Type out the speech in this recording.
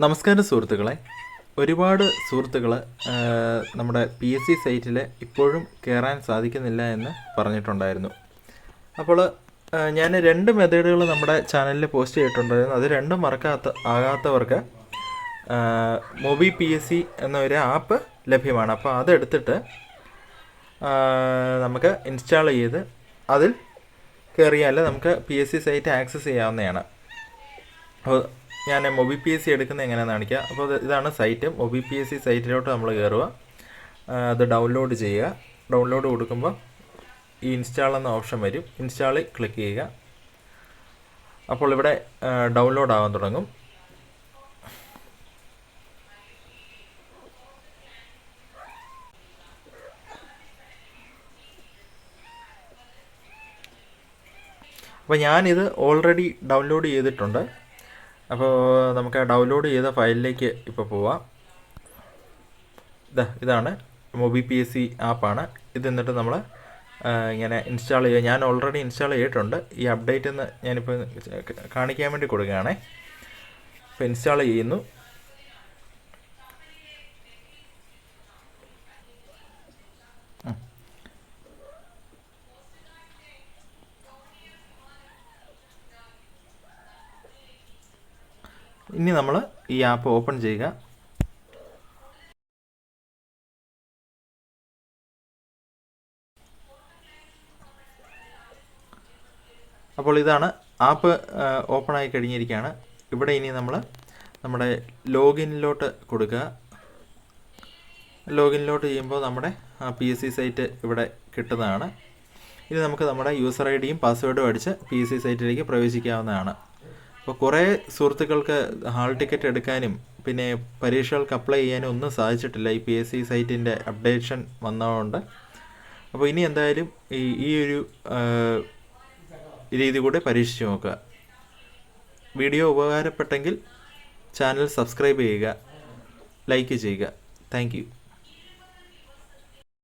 നമസ്കാരം സുഹൃത്തുക്കളെ. ഒരുപാട് സുഹൃത്തുക്കൾ നമ്മുടെ പി എസ് സി സൈറ്റിൽ ഇപ്പോഴും കയറാൻ സാധിക്കുന്നില്ല എന്ന് പറഞ്ഞിട്ടുണ്ടായിരുന്നു. അപ്പോൾ ഞാൻ രണ്ട് മെത്തേഡുകൾ നമ്മുടെ ചാനലിൽ പോസ്റ്റ് ചെയ്തിട്ടുണ്ടായിരുന്നു. അത് രണ്ടും മറക്കാത്ത ആകാത്തവർക്ക് മൊബി പി എസ് സി എന്നൊരു ആപ്പ് ലഭ്യമാണ്. അപ്പോൾ അതെടുത്തിട്ട് നമുക്ക് ഇൻസ്റ്റാൾ ചെയ്ത് അതിൽ കയറിയാൽ നമുക്ക് P S C site access ചെയ്യാവുന്നതാണ്. അപ്പോൾ ഞാൻ മൊബി പി എസ് സി എടുക്കുന്നത് എങ്ങനെയാണെന്ന് കാണിക്കുക അപ്പോൾ ഇതാണ് site. Mobi P S C സൈറ്റിലോട്ട് നമ്മൾ കയറുക. അത് ഡൗൺലോഡ് ചെയ്യുക. ഡൗൺലോഡ് കൊടുക്കുമ്പോൾ ഈ ഇൻസ്റ്റാൾ എന്ന ഓപ്ഷൻ വരും. ഇൻസ്റ്റാളിൽ ക്ലിക്ക് ചെയ്യുക. അപ്പോൾ ഇവിടെ ഡൗൺലോഡ് ആവാൻ തുടങ്ങും. അപ്പോൾ ഞാനിത് ഓൾറെഡി ഡൗൺലോഡ് ചെയ്തിട്ടുണ്ട്. അപ്പോൾ നമുക്ക് ആ ഡൗൺലോഡ് ചെയ്ത ഫയലിലേക്ക് ഇപ്പോൾ പോവാം. ഇതാ ഇതാണ് മൊബി പി എസ് സി ആപ്പാണ്. ഇത് എന്നിട്ട് നമ്മൾ ഇങ്ങനെ ഇൻസ്റ്റാൾ ചെയ്യുക. ഞാൻ ഓൾറെഡി ഇൻസ്റ്റാൾ ചെയ്തിട്ടുണ്ട്. ഈ അപ്ഡേറ്റ് എന്ന് ഞാനിപ്പോൾ കാണിക്കാൻ വേണ്ടി കൊടുക്കുകയാണേ. ഇപ്പോൾ ഇൻസ്റ്റാൾ ചെയ്യുന്നു. ഇനി നമ്മൾ ഈ ആപ്പ് ഓപ്പൺ ചെയ്യുക. അപ്പോൾ ഇതാണ് ആപ്പ് ഓപ്പൺ ആയി കഴിഞ്ഞിരിക്കുകയാണ്. ഇവിടെ ഇനി നമ്മൾ നമ്മുടെ ലോഗിനിലോട്ട് കൊടുക്കുക. ലോഗിനിലോട്ട് ചെയ്യുമ്പോൾ നമ്മുടെ പി എസ് സി സൈറ്റ് ഇവിടെ കിട്ടുന്നതാണ്. ഇനി നമുക്ക് നമ്മുടെ യൂസർ ഐ ഡിയും പാസ്വേഡും അടിച്ച് പി എസ് സി സൈറ്റിലേക്ക് പ്രവേശിക്കാവുന്നതാണ്. അപ്പോൾ കുറേ സുഹൃത്തുക്കൾക്ക് ഹാൾ ടിക്കറ്റ് എടുക്കാനും പിന്നെ പരീക്ഷകൾക്ക് അപ്ലൈ ചെയ്യാനും ഒന്നും സാധിച്ചിട്ടില്ല. ഈ പി എസ് സി സൈറ്റിന്റെ അപ്ഡേഷൻ വന്നതുകൊണ്ട്. അപ്പോൾ ഇനി എന്തായാലും ഈ ഈ ഒരു രീതി കൂടെ പരീക്ഷിച്ച് നോക്കുക. വീഡിയോ ഉപകാരപ്പെട്ടെങ്കിൽ ചാനൽ സബ്സ്ക്രൈബ് ചെയ്യുക. ലൈക്ക് ചെയ്യുക. താങ്ക്